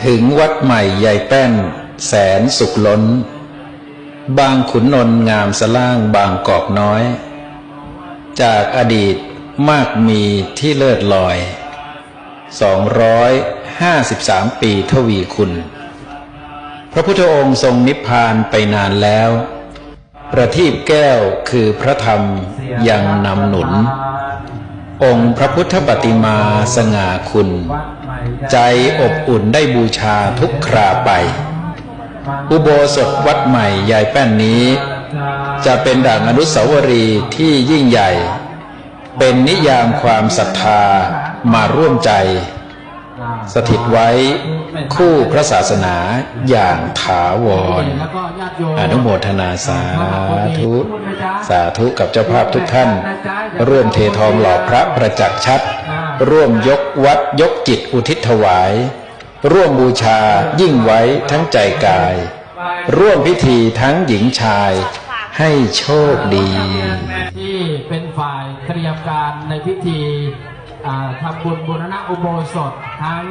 ถึงวัดใหม่ใหญ่แป้น แสนสุขล้น บางขุนนนงามสล่างบางกอกน้อย จากอดีตมากมีที่เลิศลอย 253 ปีทวีคุณ พระพุทธองค์ทรงนิพพานไปนานแล้ว ประทีปแก้วคือพระธรรมยังนำหนุน องค์พระพุทธปฏิมาสง่าคุณ ใจอบอุ่นได้บูชาทุกคราไป อุโบสถวัดใหม่ยายแป้นนี้ จะเป็นด่างอนุสาวรีย์ที่ยิ่งใหญ่ เป็นนิยามความศรัทธามาร่วมใจ สถิตไว้คู่พระศาสนาอย่างถาวร อนุโมทนาสาธุ สาธุกับเจ้าภาพทุกท่าน ร่วมเททองหล่อพระประจักษ์ชัด ร่วมยกวัดยกจิตอุทิศถวาย ร่วมบูชายิ่งไว้ทั้งใจกาย ร่วมพิธีทั้งหญิงชายให้โชคดี ที่เป็นฝ่ายเตรียมการในพิธี ทำบุญบุรณะอุโบสถทั้ง